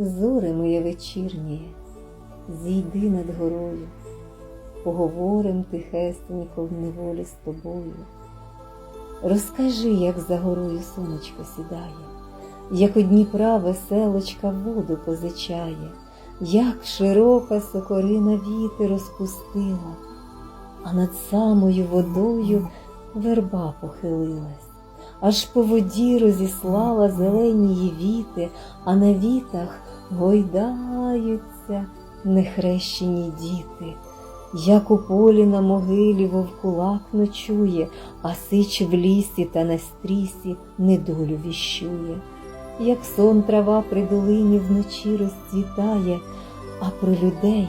Зоре моє вечірнє, зійди над горою, поговорим тихесенько в неволі з тобою. Розкажи, як за горою сонечко сідає, як у Дніпра веселочка воду позичає, як широка сокорина віти розпустила, а над самою водою верба похилилась, аж по воді розіслала зелені віти, а на вітах гойдаються нехрещені діти. Як у полі на могилі вовкулак ночує, а сич в лісі та на стрісі недолю віщує. Як сон трава при долині вночі розцвітає, а про людей